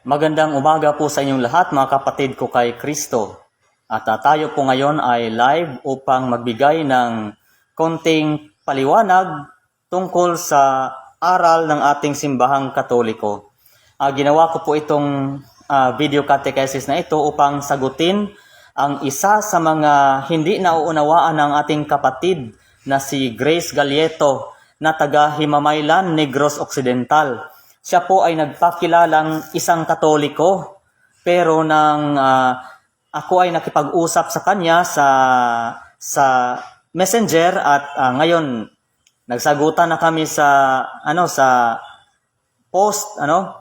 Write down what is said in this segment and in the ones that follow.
Magandang umaga po sa inyong lahat mga kapatid ko kay Kristo. At ah, tayo po ngayon ay live upang magbigay ng konting paliwanag tungkol sa aral ng ating simbahang katoliko. Ah, ginawa ko po itong ah, video catechesis na ito upang sagutin ang isa sa mga hindi nauunawaan ng ating kapatid na si Grace Galieto na taga Himamaylan, Negros Occidental. Siya po ay nagpakilalang isang katoliko pero nang ah, ako ay nakipag-usap sa kanya sa sa Messenger at ah, ngayon nagsagutan na kami sa ano sa post ano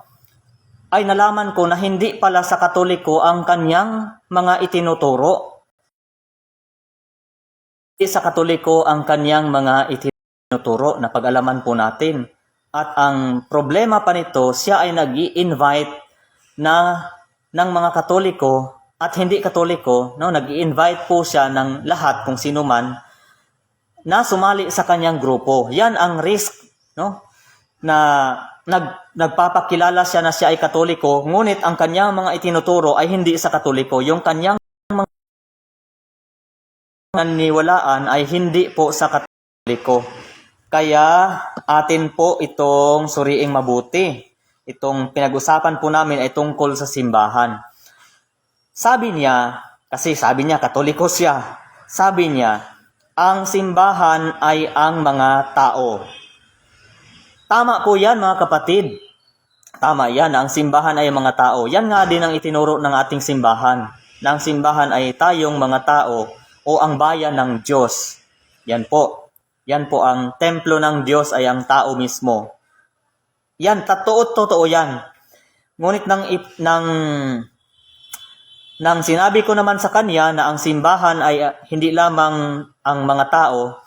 ay nalaman ko na hindi pala sa katoliko ang kanyang mga itinuturo. Hindi sa katoliko ang kanyang mga itinuturo na pag-alaman po natin. At ang problema pa nito, siya ay nag invite na ng mga katoliko at hindi katoliko, no, nag invite po siya ng lahat kung sino man na sumali sa kanyang grupo. Yan ang risk, no? Na nag, nagpapakilala siya na siya ay katoliko, ngunit ang kanyang mga itinuturo ay hindi sa katoliko. Yung kanyang mga naniwalaan ay hindi po sa katoliko. Kaya atin po itong suriing mabuti. Itong pinag-usapan po namin ay tungkol sa simbahan. Sabi niya, kasi sabi niya katoliko siya, sabi niya, ang simbahan ay ang mga tao. Tama po yan mga kapatid. Tama yan, ang simbahan ay mga tao. Yan nga din ang itinuro ng ating simbahan. Na ang simbahan ay tayong mga tao o ang bayan ng Diyos. Yan po. Yan po ang templo ng Diyos ay ang tao mismo. Yan, totoo, totoo yan. Ngunit nang, nang, nang sinabi ko naman sa kanya na ang simbahan ay ah, hindi lamang ang mga tao,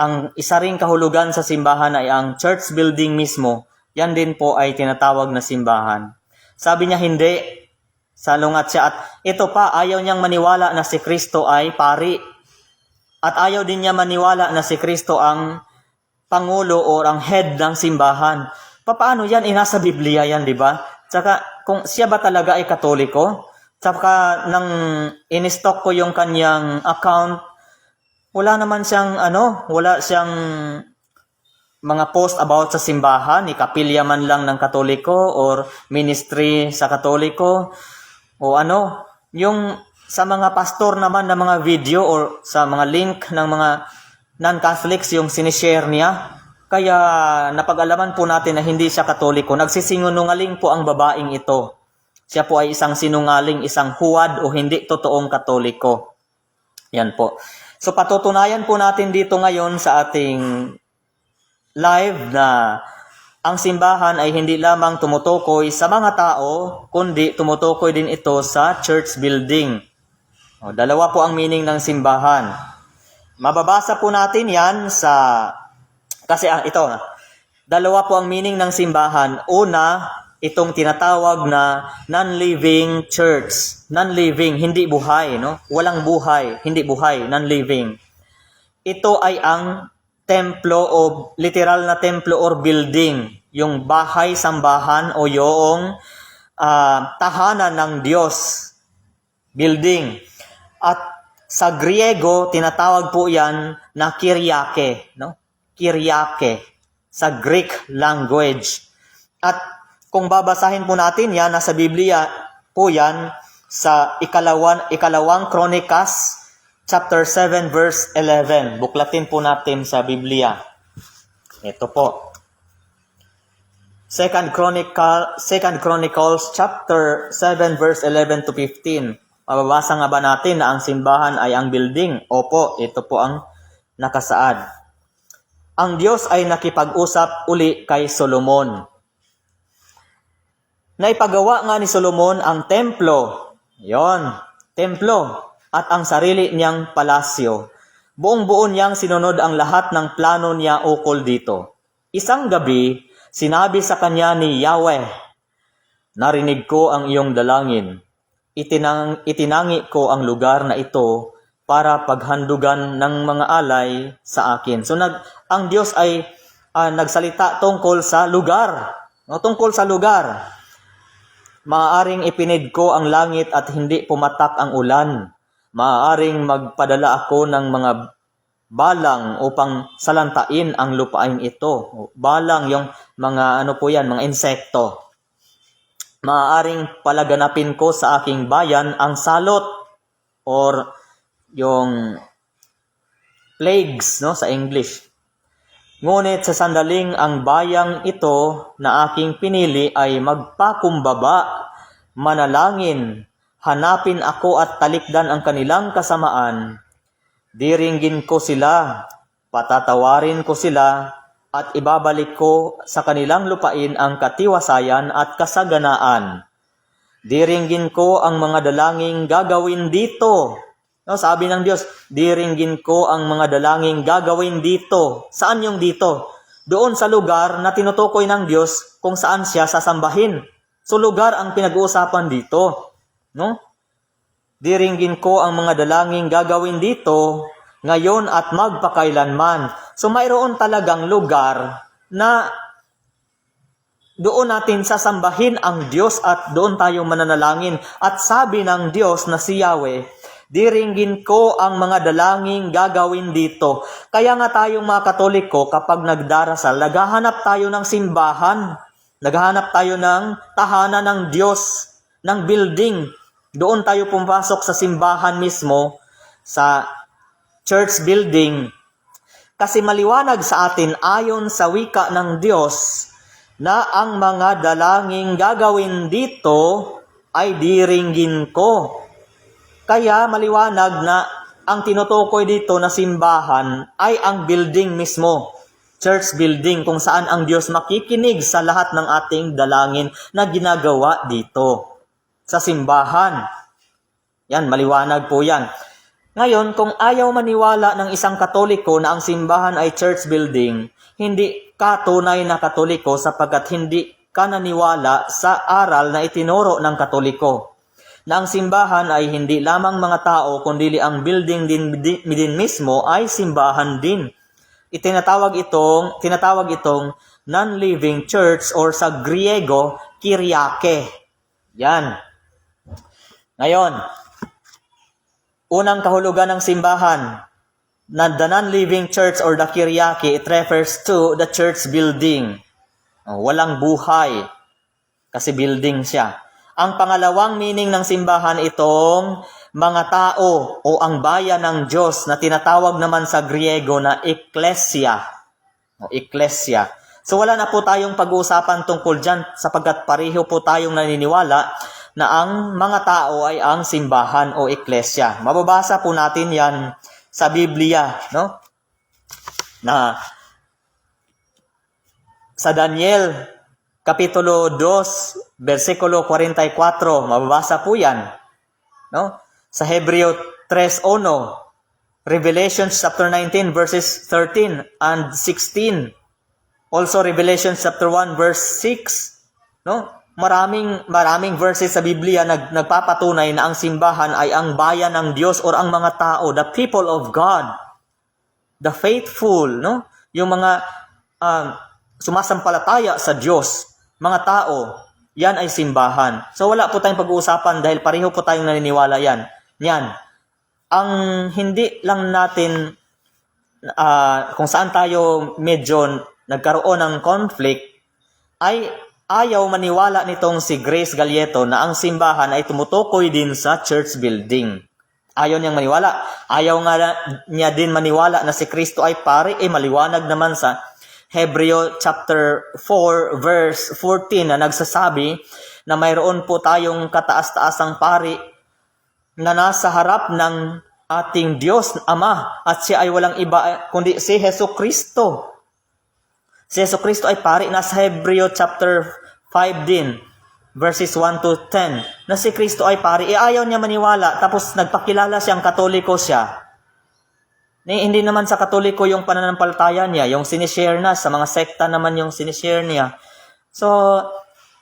ang isa ring kahulugan sa simbahan ay ang church building mismo. Yan din po ay tinatawag na simbahan. Sabi niya hindi. Salungat siya at ito pa ayaw niyang maniwala na si Kristo ay pari. At ayaw din niya maniwala na si Kristo ang pangulo o ang head ng simbahan. Paano yan? Inasa Biblia yan, di ba? Tsaka kung siya ba talaga ay katoliko? Tsaka nang in-stock ko yung kanyang account, wala naman siyang ano, wala siyang mga post about sa simbahan, ikapilya man lang ng katoliko or ministry sa katoliko o ano, yung sa mga pastor naman na mga video or sa mga link ng mga non-Catholics yung sinishare niya. Kaya napag-alaman po natin na hindi siya katoliko. Nagsisinungaling po ang babaeng ito. Siya po ay isang sinungaling, isang huwad o hindi totoong katoliko. Yan po. So patutunayan po natin dito ngayon sa ating live na ang simbahan ay hindi lamang tumutukoy sa mga tao, kundi tumutukoy din ito sa church building. O, dalawa po ang meaning ng simbahan. Mababasa po natin yan sa... Kasi ah, ito, dalawa po ang meaning ng simbahan. Una, itong tinatawag na non-living church. Non-living, hindi buhay, no? Walang buhay, hindi buhay, non-living. Ito ay ang templo o literal na templo or building, yung bahay sambahan o yung ah, tahanan ng Diyos. Building. At sa Griego, tinatawag po yan na Kyriake, no? Kyriake sa Greek language. At kung babasahin po natin yan, nasa Biblia po yan sa ikalawang, ikalawang Chronikas, chapter 7, verse 11. Buklatin po natin sa Biblia. Ito po. Second Chronicle, Second Chronicles chapter 7 verse 11 to 15. Mababasa nga ba natin na ang simbahan ay ang building? Opo, ito po ang nakasaad. Ang Diyos ay nakipag-usap uli kay Solomon. Naipagawa nga ni Solomon ang templo. Yon, templo at ang sarili niyang palasyo. Buong-buo niyang sinunod ang lahat ng plano niya ukol dito. Isang gabi, sinabi sa kanya ni Yahweh, Narinig ko ang iyong dalangin. Itinang, itinangi ko ang lugar na ito para paghandugan ng mga alay sa akin. So nag, ang Diyos ay ah, nagsalita tungkol sa lugar. No, tungkol sa lugar. Maaaring ipinid ko ang langit at hindi pumatak ang ulan. Maaaring magpadala ako ng mga balang upang salantain ang lupain ito. Balang yung mga ano po yan, mga insekto. Maaaring palaganapin ko sa aking bayan ang salot or yung plagues no sa English. Ngunit sa sandaling ang bayang ito na aking pinili ay magpakumbaba, manalangin, hanapin ako at talikdan ang kanilang kasamaan. Diringgin ko sila, patatawarin ko sila, at ibabalik ko sa kanilang lupain ang katiwasayan at kasaganaan. Diringgin ko ang mga dalangin gagawin dito. No, sabi ng Diyos, diringgin ko ang mga dalangin gagawin dito. Saan yung dito? Doon sa lugar na tinutukoy ng Diyos kung saan siya sasambahin. So lugar ang pinag-uusapan dito. No? Diringgin ko ang mga dalangin gagawin dito ngayon at magpakailanman. So mayroon talagang lugar na doon natin sasambahin ang Diyos at doon tayo mananalangin. At sabi ng Diyos na si Yahweh, diringgin ko ang mga dalangin gagawin dito. Kaya nga tayong mga katoliko kapag nagdarasal, naghahanap tayo ng simbahan, naghahanap tayo ng tahanan ng Diyos, ng building. Doon tayo pumasok sa simbahan mismo, sa church building. Kasi maliwanag sa atin ayon sa wika ng Diyos na ang mga dalangin gagawin dito ay diringgin ko. Kaya maliwanag na ang tinutukoy dito na simbahan ay ang building mismo. Church building kung saan ang Diyos makikinig sa lahat ng ating dalangin na ginagawa dito. Sa simbahan. Yan, maliwanag po yan. Ngayon, kung ayaw maniwala ng isang katoliko na ang simbahan ay church building, hindi ka tunay na katoliko sapagkat hindi ka naniwala sa aral na itinuro ng katoliko. Na ang simbahan ay hindi lamang mga tao, kundi ang building din, din, din mismo ay simbahan din. Itinatawag itong, tinatawag itong non-living church or sa Griego, Kyriake. Yan. Ngayon, unang kahulugan ng simbahan na the non-living church or the Kyriake, it refers to the church building. Oh, walang buhay kasi building siya. Ang pangalawang meaning ng simbahan itong mga tao o ang bayan ng Diyos na tinatawag naman sa Griego na ecclesia. O ecclesia. So wala na po tayong pag-uusapan tungkol dyan sapagkat pareho po tayong naniniwala na ang mga tao ay ang simbahan o ecclesia. Mababasa po natin yan sa Biblia, no? Na sa Daniel kapitulo 2 versikulo 44, mababasa po 'yan. No? Sa Hebreo 3:1, Revelation chapter 19 verses 13 and 16. Also Revelation chapter 1 verse 6, no? Maraming maraming verses sa Biblia nag, nagpapatunay na ang simbahan ay ang bayan ng Diyos or ang mga tao, the people of God. The faithful, no? Yung mga um, sumasampalataya sa Diyos, mga tao, yan ay simbahan. So wala po tayong pag-uusapan dahil pareho po tayong naniniwala yan. Yan. Ang hindi lang natin uh, kung saan tayo medyo nagkaroon ng conflict ay ayaw maniwala nitong si Grace Galieto na ang simbahan ay tumutukoy din sa church building. Ayaw niyang maniwala. Ayaw nga niya din maniwala na si Kristo ay pare, eh maliwanag naman sa Hebreo chapter 4 verse 14 na nagsasabi na mayroon po tayong kataas-taasang pari na nasa harap ng ating Diyos Ama at siya ay walang iba kundi si Heso Kristo. Si Yeso Kristo ay pari na sa Hebreo chapter 5 din, verses 1 to 10, na si Kristo ay pari. E ayaw niya maniwala, tapos nagpakilala siyang katoliko siya. Ni, hindi naman sa katoliko yung pananampalataya niya, yung sinishare na, sa mga sekta naman yung sinishare niya. So,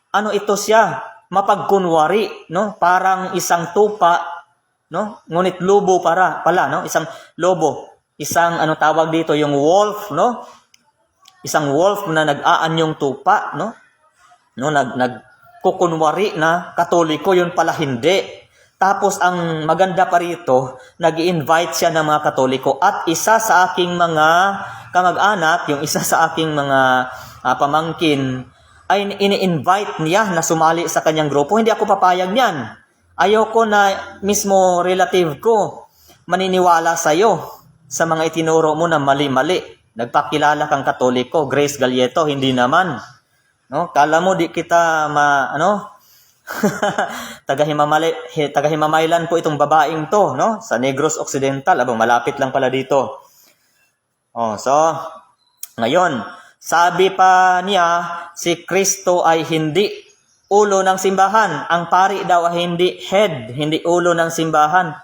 ano ito siya? Mapagkunwari, no? Parang isang tupa, no? Ngunit lobo para, pala, no? Isang lobo. Isang, ano tawag dito, yung wolf, no? Isang wolf na nag-aanyong tupa, no? No, nag nag kukunwari na katoliko, yun pala hindi. Tapos ang maganda pa rito, nag invite siya ng mga katoliko at isa sa aking mga kamag-anak, yung isa sa aking mga ah, pamangkin, ay ini-invite niya na sumali sa kanyang grupo. Hindi ako papayag niyan. Ayoko na mismo relative ko maniniwala sa iyo sa mga itinuro mo na mali-mali. Nagpakilala kang katoliko, Grace Galieto, hindi naman. No? Kala mo di kita ma ano? tagahimamali he- tagahimamaylan po itong babaeng to, no? Sa Negros Occidental, abo malapit lang pala dito. Oh, so ngayon, sabi pa niya, si Kristo ay hindi ulo ng simbahan. Ang pari daw ay hindi head, hindi ulo ng simbahan.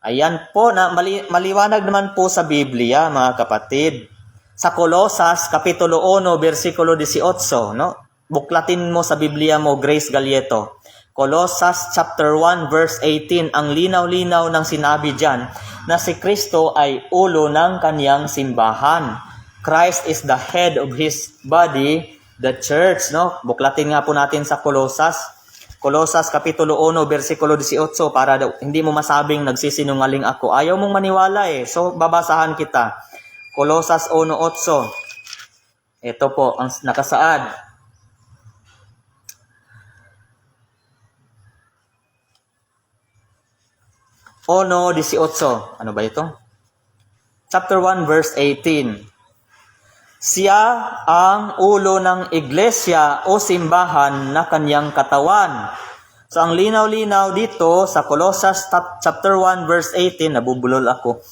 Ayan po, na mali, maliwanag naman po sa Biblia, mga kapatid. Sa Kolosas, Kapitulo 1, versikulo 18, no? Buklatin mo sa Biblia mo, Grace Galieto. Colossus chapter 1 verse 18, ang linaw-linaw ng sinabi diyan na si Kristo ay ulo ng kaniyang simbahan. Christ is the head of his body, the church, no? Buklatin nga po natin sa Colossus. Colossus Kapitulo 1, versikulo 18, para daw, hindi mo masabing nagsisinungaling ako. Ayaw mong maniwala eh. So, babasahan kita. Colossus 1.8. Ito po, ang nakasaad. Ono 18. Ano ba ito? Chapter 1, verse 18. Siya ang ulo ng iglesia o simbahan na kanyang katawan. So ang linaw-linaw dito sa Colossus chapter 1 verse 18, nabubulol ako,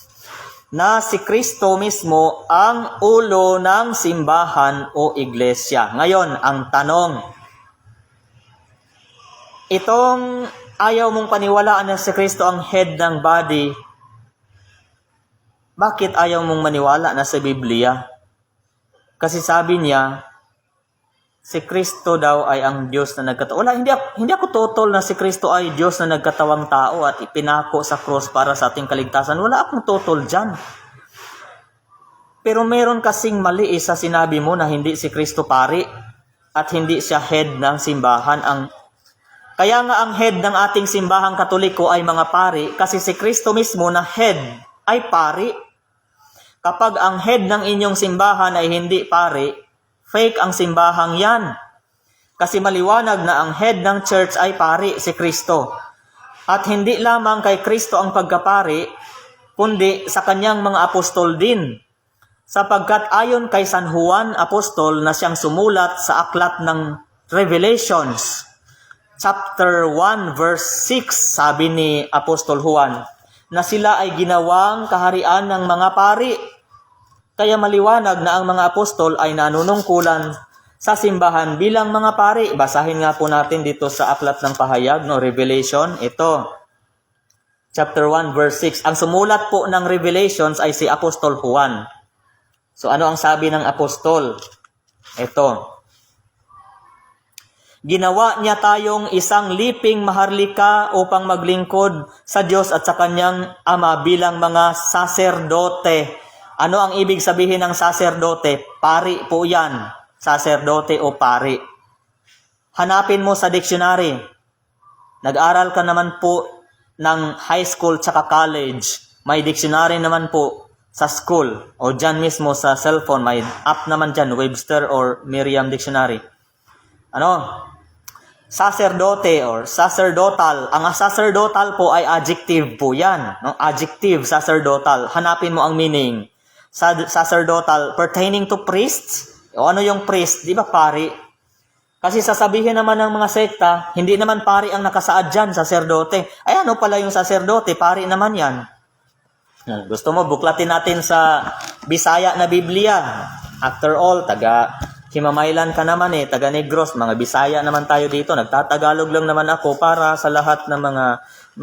na si Kristo mismo ang ulo ng simbahan o iglesia. Ngayon, ang tanong, itong ayaw mong paniwalaan na si Kristo ang head ng body, bakit ayaw mong maniwala na sa Biblia? Kasi sabi niya, si Kristo daw ay ang Diyos na nagkatawang. Wala, hindi hindi ako totol na si Kristo ay Diyos na nagkatawang tao at ipinako sa cross para sa ating kaligtasan. Wala akong totol dyan. Pero meron kasing mali eh sa sinabi mo na hindi si Kristo pari at hindi siya head ng simbahan. Ang kaya nga ang head ng ating simbahang katoliko ay mga pari kasi si Kristo mismo na head ay pari. Kapag ang head ng inyong simbahan ay hindi pari, fake ang simbahang yan. Kasi maliwanag na ang head ng church ay pari, si Kristo. At hindi lamang kay Kristo ang pagkapari, kundi sa kanyang mga apostol din. Sapagkat ayon kay San Juan Apostol na siyang sumulat sa aklat ng Revelations, chapter 1 verse 6, sabi ni Apostol Juan, na sila ay ginawang kaharian ng mga pari. Kaya maliwanag na ang mga apostol ay nanunungkulan sa simbahan bilang mga pari. Basahin nga po natin dito sa aklat ng pahayag, no, Revelation. Ito, chapter 1 verse 6. Ang sumulat po ng Revelations ay si Apostol Juan. So ano ang sabi ng apostol? Ito, Ginawa niya tayong isang liping maharlika upang maglingkod sa Diyos at sa kanyang Ama bilang mga saserdote. Ano ang ibig sabihin ng saserdote? Pari po yan. Saserdote o pari. Hanapin mo sa dictionary. Nag-aral ka naman po ng high school tsaka college. May dictionary naman po sa school o dyan mismo sa cellphone. May app naman dyan, Webster or Merriam Dictionary ano, sacerdote or sacerdotal. Ang sacerdotal po ay adjective po yan. No? Adjective, sacerdotal. Hanapin mo ang meaning. Sa- sacerdotal, pertaining to priests. O ano yung priest? Di ba pari? Kasi sasabihin naman ng mga sekta, hindi naman pari ang nakasaad dyan, sacerdote. Ay ano pala yung sacerdote? Pari naman yan. Gusto mo, buklatin natin sa Bisaya na Biblia. After all, taga Himamaylan ka naman eh, taga Negros, mga Bisaya naman tayo dito. Nagtatagalog lang naman ako para sa lahat ng mga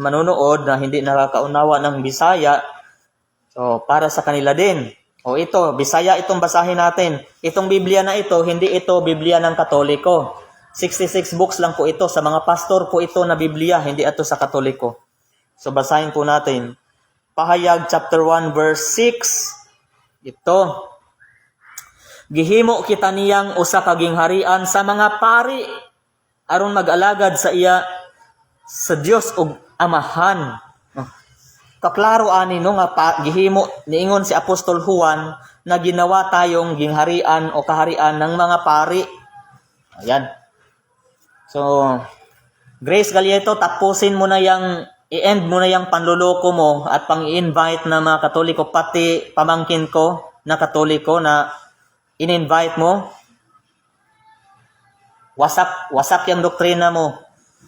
manonood na hindi nakakaunawa ng Bisaya. So, para sa kanila din. O ito, Bisaya itong basahin natin. Itong Biblia na ito, hindi ito Biblia ng Katoliko. 66 books lang po ito. Sa mga pastor po ito na Biblia, hindi ito sa Katoliko. So, basahin po natin. Pahayag chapter 1 verse 6. Ito. Gihimo kita niyang usa ka gingharian sa mga pari aron mag-alagad sa iya sa Dios ug amahan. Kaklaro ani no nga gihimo niingon si Apostol Juan na ginawa tayong gingharian o kaharian ng mga pari. Ayan. So, Grace Galieto, tapusin mo na yang i-end mo na yung panluloko mo at pang-invite na mga katoliko, pati pamangkin ko na katoliko na in-invite mo. Wasak, wasak yung doktrina mo.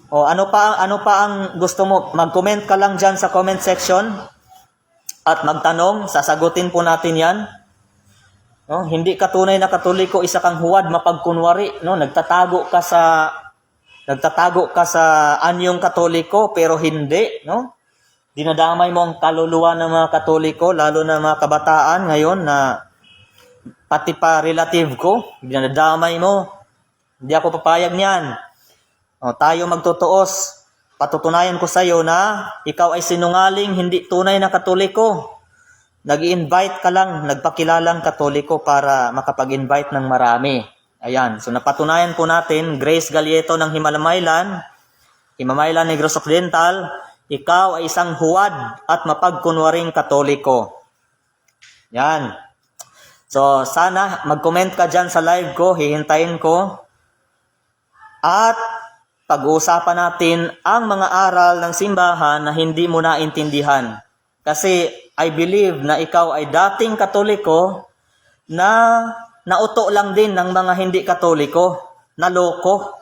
O ano pa ano pa ang gusto mo? Mag-comment ka lang diyan sa comment section at magtanong, sasagutin po natin 'yan. No, hindi ka tunay na katoliko, isa kang huwad mapagkunwari, no? Nagtatago ka sa nagtatago ka sa anyong katoliko pero hindi, no? Dinadamay mo ang kaluluwa ng mga katoliko, lalo na mga kabataan ngayon na pati pa relative ko, dinadamay mo. Hindi ako papayag niyan. O, tayo magtutuos. Patutunayan ko sa iyo na ikaw ay sinungaling, hindi tunay na katoliko. Nag-invite ka lang, nagpakilalang katoliko para makapag-invite ng marami. Ayan, so napatunayan po natin, Grace Galieto ng Himalaylan, Himalaylan Negros Occidental, ikaw ay isang huwad at mapagkunwaring katoliko. Yan. So, sana mag-comment ka dyan sa live ko, hihintayin ko. At pag-uusapan natin ang mga aral ng simbahan na hindi mo naintindihan. Kasi I believe na ikaw ay dating katoliko na nauto lang din ng mga hindi katoliko, na loko.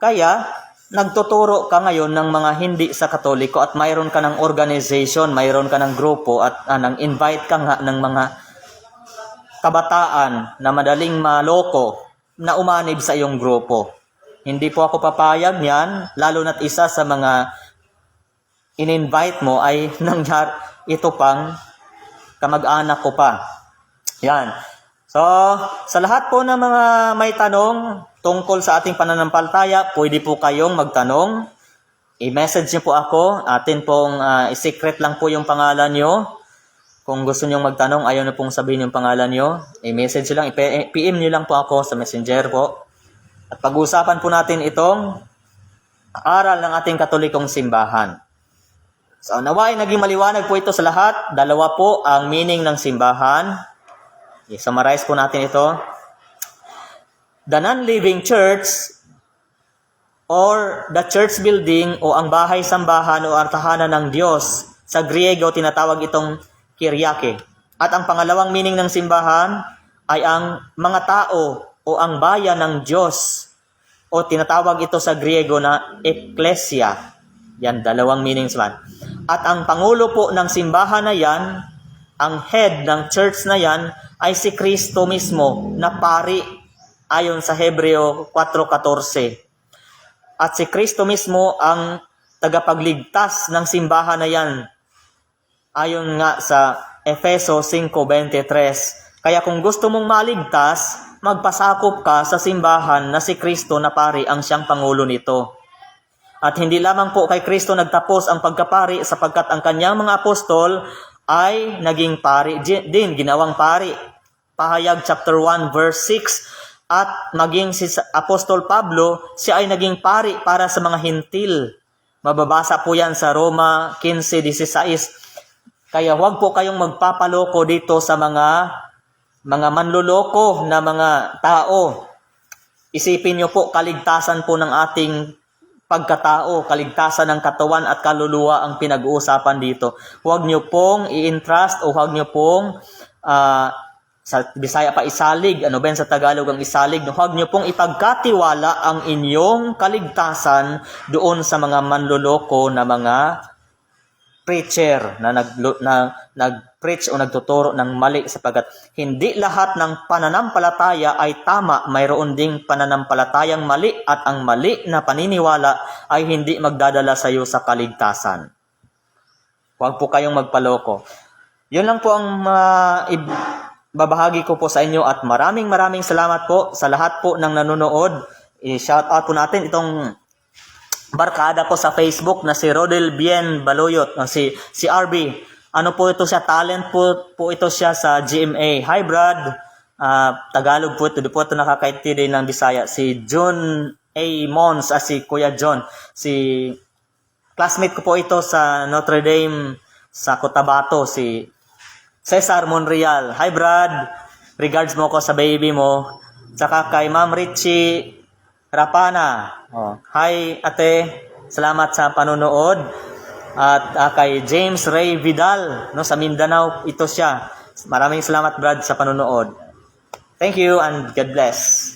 Kaya, nagtuturo ka ngayon ng mga hindi sa katoliko at mayroon ka ng organization, mayroon ka ng grupo at uh, nang invite ka nga ng mga kabataan na madaling maloko na umanib sa iyong grupo. Hindi po ako papayag niyan, lalo na't isa sa mga in-invite mo ay nangyar ito pang kamag-anak ko pa. Yan. So, sa lahat po ng mga may tanong tungkol sa ating pananampalataya, pwede po kayong magtanong. I-message niyo po ako. Atin pong uh, i-secret lang po yung pangalan niyo. Kung gusto niyo magtanong, ayaw na pong sabihin yung pangalan niyo. I-message lang, i-PM niyo lang po ako sa messenger po. At pag-uusapan po natin itong aral ng ating katolikong simbahan. So, nawain naging maliwanag po ito sa lahat. Dalawa po ang meaning ng simbahan. I-summarize po natin ito. The non-living church or the church building o ang bahay-sambahan o artahanan ng Diyos. Sa Griego, tinatawag itong Kyriake. At ang pangalawang meaning ng simbahan ay ang mga tao o ang bayan ng Diyos o tinatawag ito sa Griego na Ecclesia. Yan, dalawang meanings man. At ang pangulo po ng simbahan na yan, ang head ng church na yan, ay si Kristo mismo na pari ayon sa Hebreo 4.14. At si Kristo mismo ang tagapagligtas ng simbahan na yan ayon nga sa Efeso 5.23. Kaya kung gusto mong maligtas, magpasakop ka sa simbahan na si Kristo na pari ang siyang pangulo nito. At hindi lamang po kay Kristo nagtapos ang pagkapari sapagkat ang kanyang mga apostol ay naging pari din, ginawang pari. Pahayag chapter 1 verse 6 at maging si Apostol Pablo, siya ay naging pari para sa mga hintil. Mababasa po yan sa Roma 15.16. Kaya huwag po kayong magpapaloko dito sa mga mga manluloko na mga tao. Isipin niyo po, kaligtasan po ng ating pagkatao, kaligtasan ng katawan at kaluluwa ang pinag-uusapan dito. Huwag niyo pong i-entrust o huwag niyo pong uh, sa Bisaya pa isalig, ano ba sa Tagalog ang isalig, no? huwag niyo pong ipagkatiwala ang inyong kaligtasan doon sa mga manluloko na mga preacher na nag na nag-preach o nagtuturo ng mali sapagkat hindi lahat ng pananampalataya ay tama, mayroon ding pananampalatayang mali at ang mali na paniniwala ay hindi magdadala sa iyo sa kaligtasan. Huwag po kayong magpaloko. Yun lang po ang uh, babahagi ko po sa inyo at maraming maraming salamat po sa lahat po ng nanonood. I-shout out po natin itong barkada ko sa Facebook na si Rodel Bien Baloyot, si si RB. Ano po ito siya? Talent po, po ito siya sa GMA. Hi Brad. Uh, Tagalog po ito. Di po ito nakakaintindi ng Bisaya. Si June A. Mons as si Kuya John. Si classmate ko po ito sa Notre Dame sa Cotabato, si Cesar Monreal. Hi Brad, regards mo ko sa baby mo. Tsaka kay Ma'am Richie Rapana. Oh, hi ate, salamat sa panonood. At ah, kay James Ray Vidal, no, sa Mindanao, ito siya. Maraming salamat Brad sa panonood. Thank you and God bless.